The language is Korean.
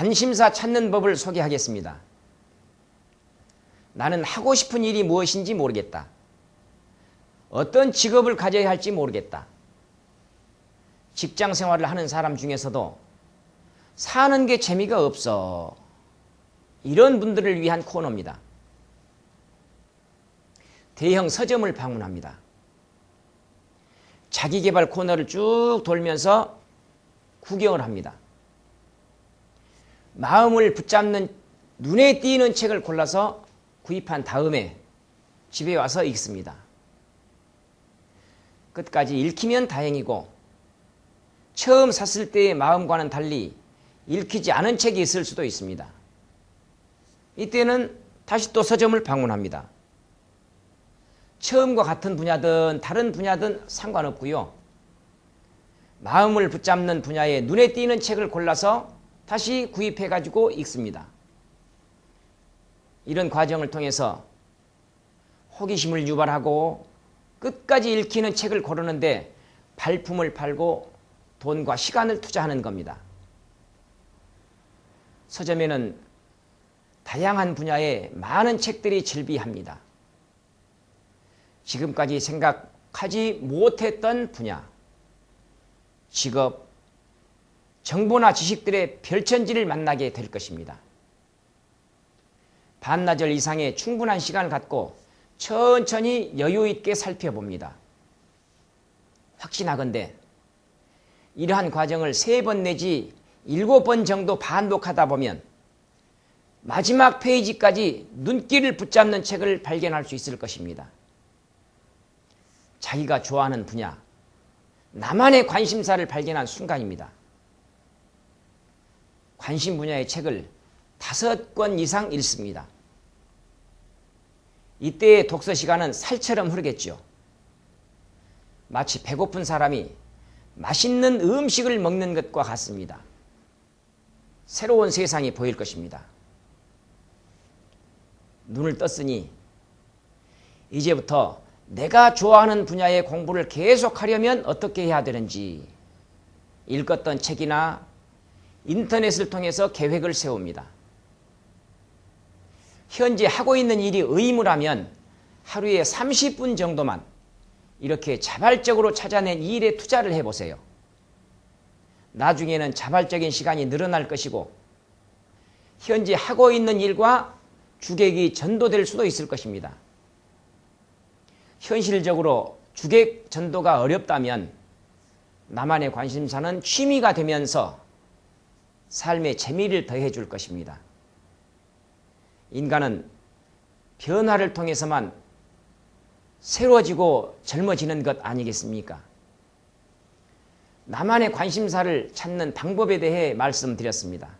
관심사 찾는 법을 소개하겠습니다. 나는 하고 싶은 일이 무엇인지 모르겠다. 어떤 직업을 가져야 할지 모르겠다. 직장 생활을 하는 사람 중에서도 사는 게 재미가 없어. 이런 분들을 위한 코너입니다. 대형 서점을 방문합니다. 자기개발 코너를 쭉 돌면서 구경을 합니다. 마음을 붙잡는 눈에 띄는 책을 골라서 구입한 다음에 집에 와서 읽습니다. 끝까지 읽히면 다행이고 처음 샀을 때의 마음과는 달리 읽히지 않은 책이 있을 수도 있습니다. 이때는 다시 또 서점을 방문합니다. 처음과 같은 분야든 다른 분야든 상관없고요. 마음을 붙잡는 분야에 눈에 띄는 책을 골라서 다시 구입해 가지고 읽습니다. 이런 과정을 통해서 호기심을 유발하고 끝까지 읽히는 책을 고르는데 발품을 팔고 돈과 시간을 투자하는 겁니다. 서점에는 다양한 분야의 많은 책들이 즐비합니다. 지금까지 생각하지 못했던 분야, 직업, 정보나 지식들의 별천지를 만나게 될 것입니다. 반나절 이상의 충분한 시간을 갖고 천천히 여유 있게 살펴봅니다. 확신하건대 이러한 과정을 세 번 내지 일곱 번 정도 반복하다 보면 마지막 페이지까지 눈길을 붙잡는 책을 발견할 수 있을 것입니다. 자기가 좋아하는 분야, 나만의 관심사를 발견한 순간입니다. 관심 분야의 책을 다섯 권 이상 읽습니다. 이때의 독서 시간은 살처럼 흐르겠죠. 마치 배고픈 사람이 맛있는 음식을 먹는 것과 같습니다. 새로운 세상이 보일 것입니다. 눈을 떴으니 이제부터 내가 좋아하는 분야의 공부를 계속하려면 어떻게 해야 되는지 읽었던 책이나 인터넷을 통해서 계획을 세웁니다. 현재 하고 있는 일이 의무라면 하루에 30분 정도만 이렇게 자발적으로 찾아낸 일에 투자를 해보세요. 나중에는 자발적인 시간이 늘어날 것이고 현재 하고 있는 일과 주객이 전도될 수도 있을 것입니다. 현실적으로 주객 전도가 어렵다면 나만의 관심사는 취미가 되면서 삶의 재미를 더해 줄 것입니다. 인간은 변화를 통해서만 새로워지고 젊어지는 것 아니겠습니까? 나만의 관심사를 찾는 방법에 대해 말씀드렸습니다.